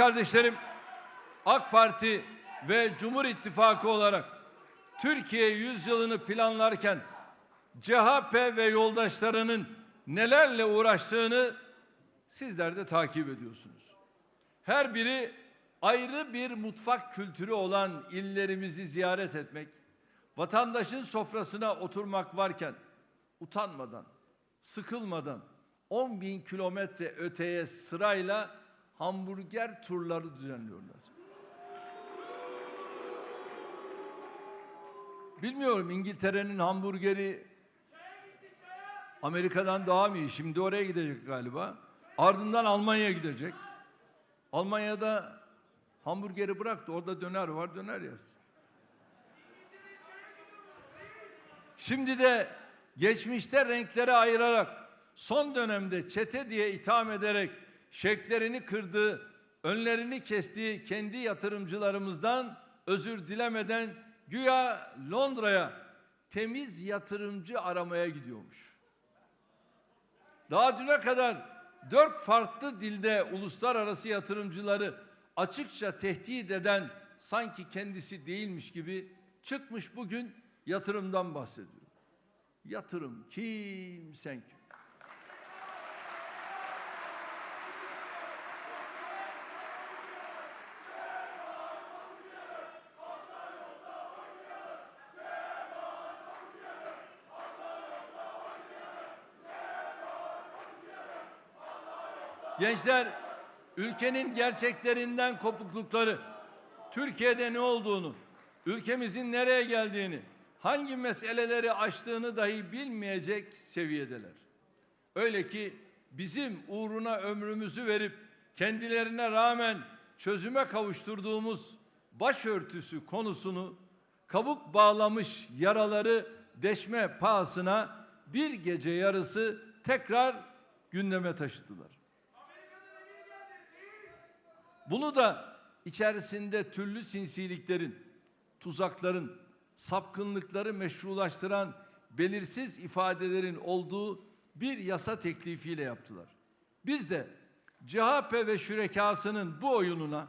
kardeşlerim, AK Parti ve Cumhur İttifakı olarak Türkiye yüzyılını planlarken CHP ve yoldaşlarının nelerle uğraştığını sizler de takip ediyorsunuz. Her biri ayrı bir mutfak kültürü olan illerimizi ziyaret etmek, vatandaşın sofrasına oturmak varken utanmadan, sıkılmadan 10 bin kilometre öteye sırayla hamburger turları düzenliyorlar. Bilmiyorum İngiltere'nin hamburgeri Amerika'dan daha mı iyi? Şimdi oraya gidecek galiba. Ardından Almanya'ya gidecek. Almanya'da hamburgeri bıraktı. Orada döner var, döner yersin. Şimdi de geçmişte renklere ayırarak son dönemde çete diye itham ederek şeklerini kırdığı, önlerini kestiği kendi yatırımcılarımızdan özür dilemeden güya Londra'ya temiz yatırımcı aramaya gidiyormuş. Daha düne kadar dört farklı dilde uluslararası yatırımcıları açıkça tehdit eden sanki kendisi değilmiş gibi çıkmış bugün yatırımdan bahsediyor. Yatırım kim sen kim? Gençler ülkenin gerçeklerinden kopuklukları, Türkiye'de ne olduğunu, ülkemizin nereye geldiğini, hangi meseleleri aştığını dahi bilmeyecek seviyedeler. Öyle ki bizim uğruna ömrümüzü verip kendilerine rağmen çözüme kavuşturduğumuz başörtüsü konusunu kabuk bağlamış yaraları deşme pahasına bir gece yarısı tekrar gündeme taşıdılar. Bunu da içerisinde türlü sinsiliklerin, tuzakların, sapkınlıkları meşrulaştıran belirsiz ifadelerin olduğu bir yasa teklifiyle yaptılar. Biz de CHP ve şürekasının bu oyununa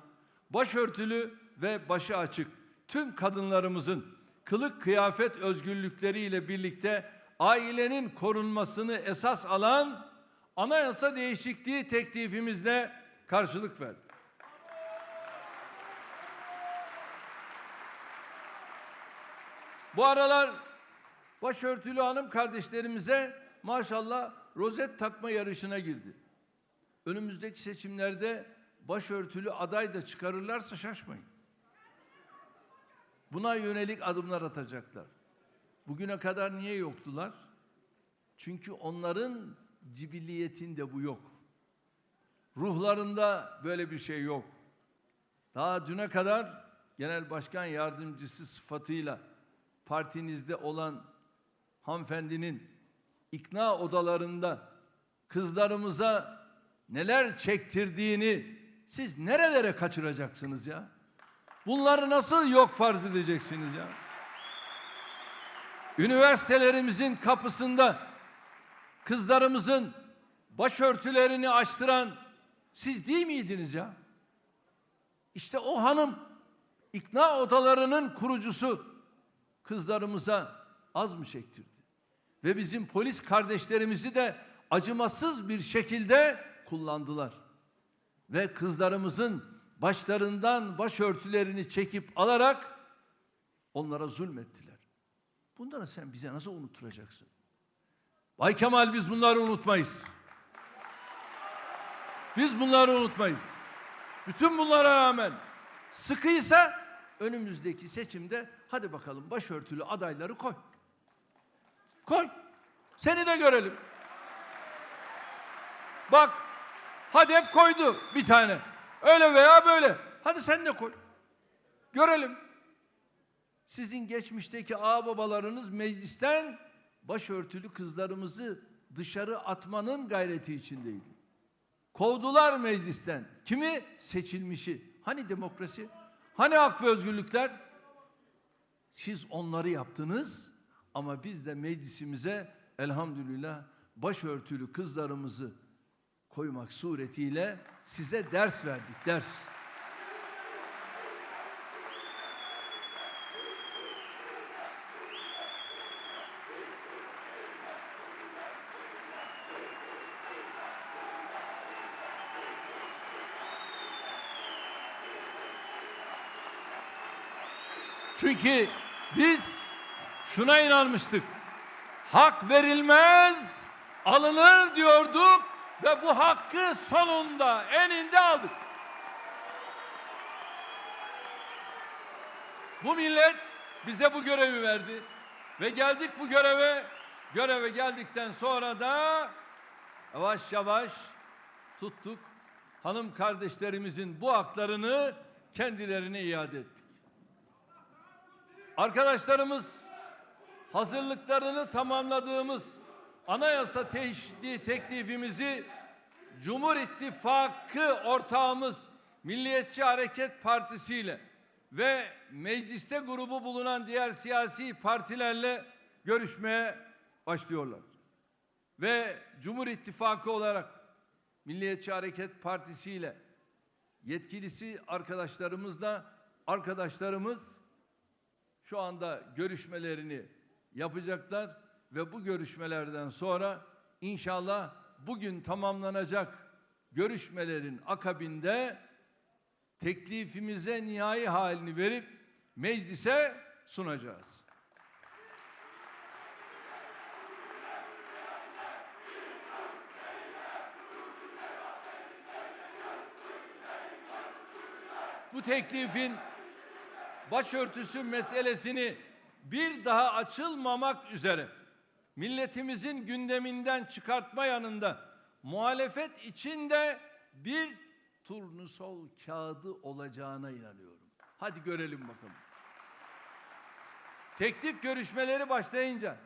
başörtülü ve başı açık tüm kadınlarımızın kılık kıyafet özgürlükleriyle birlikte ailenin korunmasını esas alan anayasa değişikliği teklifimizle karşılık verdik. Bu aralar başörtülü hanım kardeşlerimize maşallah rozet takma yarışına girdi. Önümüzdeki seçimlerde başörtülü aday da çıkarırlarsa şaşmayın. Buna yönelik adımlar atacaklar. Bugüne kadar niye yoktular? Çünkü onların cibilliyetinde bu yok. Ruhlarında böyle bir şey yok. Daha düne kadar genel başkan yardımcısı sıfatıyla partinizde olan hanımefendinin ikna odalarında kızlarımıza neler çektirdiğini siz nerelere kaçıracaksınız ya? Bunları nasıl yok farz edeceksiniz ya? Üniversitelerimizin kapısında kızlarımızın başörtülerini açtıran siz değil miydiniz ya? İşte o hanım ikna odalarının kurucusu kızlarımıza az mı çektirdi? Ve bizim polis kardeşlerimizi de acımasız bir şekilde kullandılar. Ve kızlarımızın başlarından başörtülerini çekip alarak onlara zulmettiler. Bunları sen bize nasıl unutturacaksın? Bay Kemal biz bunları unutmayız. Biz bunları unutmayız. Bütün bunlara rağmen sıkıysa önümüzdeki seçimde hadi bakalım başörtülü adayları koy. Koy. Seni de görelim. Bak hadi hep koydu bir tane. Öyle veya böyle. Hadi sen de koy. Görelim. Sizin geçmişteki ağababalarınız meclisten başörtülü kızlarımızı dışarı atmanın gayreti içindeydi. Kovdular meclisten. Kimi? Seçilmişi. Hani demokrasi? Hani hak ve özgürlükler? Siz onları yaptınız ama biz de meclisimize elhamdülillah başörtülü kızlarımızı koymak suretiyle size ders verdik, ders. Çünkü biz şuna inanmıştık. Hak verilmez, alınır diyorduk ve bu hakkı sonunda eninde aldık. Bu millet bize bu görevi verdi ve geldik bu göreve. Göreve geldikten sonra da yavaş yavaş tuttuk. Hanım kardeşlerimizin bu haklarını kendilerine iade ettik. Arkadaşlarımız hazırlıklarını tamamladığımız anayasa teşri teklifimizi Cumhur İttifakı ortağımız Milliyetçi Hareket Partisi ile ve mecliste grubu bulunan diğer siyasi partilerle görüşmeye başlıyorlar. Ve Cumhur İttifakı olarak Milliyetçi Hareket Partisi ile yetkilisi arkadaşlarımızla arkadaşlarımız şu anda görüşmelerini yapacaklar ve bu görüşmelerden sonra inşallah bugün tamamlanacak görüşmelerin akabinde teklifimize nihai halini verip meclise sunacağız. Bu teklifin başörtüsü meselesini bir daha açılmamak üzere milletimizin gündeminden çıkartma yanında muhalefet içinde bir turnusol kağıdı olacağına inanıyorum. Hadi görelim bakalım. Teklif görüşmeleri başlayınca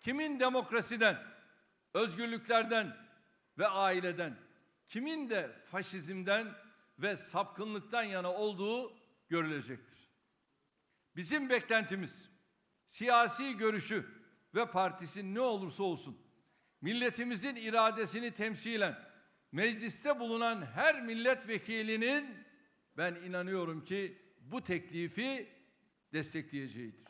kimin demokrasiden, özgürlüklerden ve aileden, kimin de faşizmden ve sapkınlıktan yana olduğu görülecektir. Bizim beklentimiz siyasi görüşü ve partisi ne olursa olsun milletimizin iradesini temsilen mecliste bulunan her milletvekilinin ben inanıyorum ki bu teklifi destekleyeceğidir.